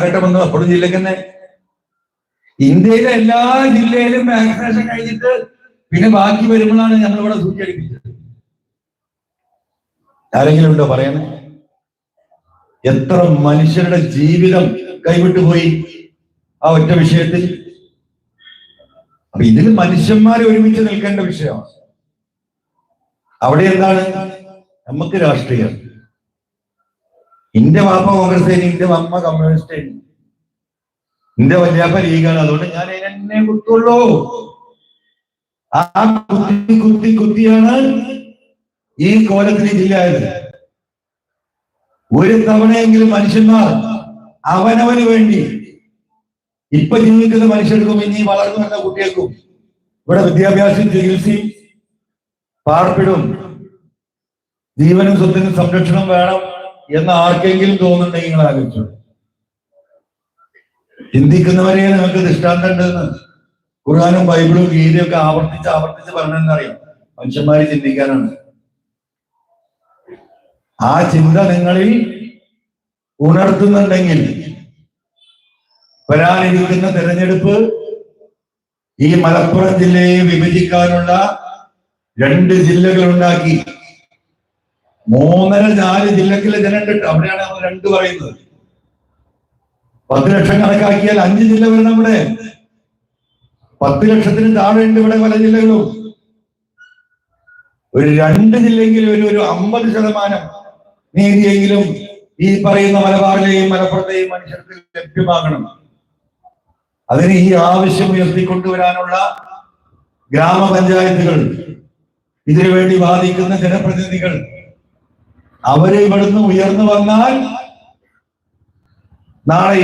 കാലഘട്ടമെന്ന് മലപ്പുറം ജില്ലക്ക് തന്നെ ഇന്ത്യയിലെ എല്ലാ ജില്ലയിലും വാക്സിനേഷൻ കഴിഞ്ഞിട്ട് പിന്നെ ബാക്കി വരുമ്പോഴാണ് നമ്മളിവിടെ സൂചിപ്പിച്ചത് ആരെങ്കിലും ഉണ്ടോ പറയണേ എത്ര മനുഷ്യരുടെ ജീവിതം കൈവിട്ടു പോയി ആ ഒറ്റ വിഷയത്തിൽ? അപ്പൊ ഇതിൽ മനുഷ്യന്മാരെ ഒരുമിച്ച് നിൽക്കേണ്ട വിഷയമാണ്. അവിടെ എന്താണ്? നമുക്ക് രാഷ്ട്രീയം. എന്റെ വാപ്പ കോൺഗ്രസ് എന്റെ അമ്മ കമ്മ്യൂണിസ്റ്റ് എന്റെ വല്യാപ്പ ലീഗാണ്. അതുകൊണ്ട് ഞാൻ എന്നെ കുത്തുള്ളൂ ആ കുത്തി കുത്തി കുത്തിയാണ് ഈ കോലത്തിന് ജില്ലയായത് ഒരു തവണയെങ്കിലും മനുഷ്യന്മാർ അവനവന് വേണ്ടി ഇപ്പൊ ജീവിക്കുന്ന മനുഷ്യർക്കും ഇനി വളർന്നു വന്ന കുട്ടികൾക്കും ഇവിടെ വിദ്യാഭ്യാസം ചികിത്സയും പാർപ്പിടും ജീവനും സ്വത്തിനും സംരക്ഷണം വേണം. എന്ന് ആർക്കെങ്കിലും തോന്നുന്നുണ്ടെങ്കിൽ നിങ്ങൾ ആലോചിച്ചു ചിന്തിക്കുന്നവരെ നിങ്ങൾക്ക് ദൃഷ്ടാന്തം ഉണ്ടെന്ന് ഖുർആാനും ബൈബിളും ഗീതയും ഒക്കെ ആവർത്തിച്ച് ആവർത്തിച്ച് പറഞ്ഞെന്നറിയാം. മനുഷ്യന്മാര് ചിന്തിക്കാനാണ്. ആ ചിന്ത നിങ്ങളിൽ ഉണർത്തുന്നുണ്ടെങ്കിൽ വരാനിരിക്കുന്ന തെരഞ്ഞെടുപ്പ് ഈ മലപ്പുറം ജില്ലയെ വിഭജിക്കാനുള്ള രണ്ട് ജില്ലകൾ ഉണ്ടാക്കി മൂന്നര നാല് ജില്ലക്കിലെ ജനണ്ട് അവിടെയാണ് നമ്മൾ രണ്ട് പറയുന്നത്. പത്ത് ലക്ഷം കണക്കാക്കിയാൽ അഞ്ച് ജില്ല വരണം ഇവിടെ. പത്ത് ലക്ഷത്തിന് താഴെ ഉണ്ട് ഇവിടെ പല ജില്ലകളും. ഒരു രണ്ട് ജില്ലയെങ്കിലും ഒരു ഒരു അമ്പത് ശതമാനം നീതിയെങ്കിലും ഈ പറയുന്ന മലബാറിലെയും മലപ്പുറത്തെയും മനുഷ്യർക്ക് ലഭ്യമാകണം. അതിന് ഈ ആവശ്യം ഉയർത്തിക്കൊണ്ടുവരാനുള്ള ഗ്രാമപഞ്ചായത്തുകൾ ഇതിനുവേണ്ടി വാദിക്കുന്ന ജനപ്രതിനിധികൾ അവരെ ഇവിടുന്ന് ഉയർന്നു വന്നാൽ നാളെ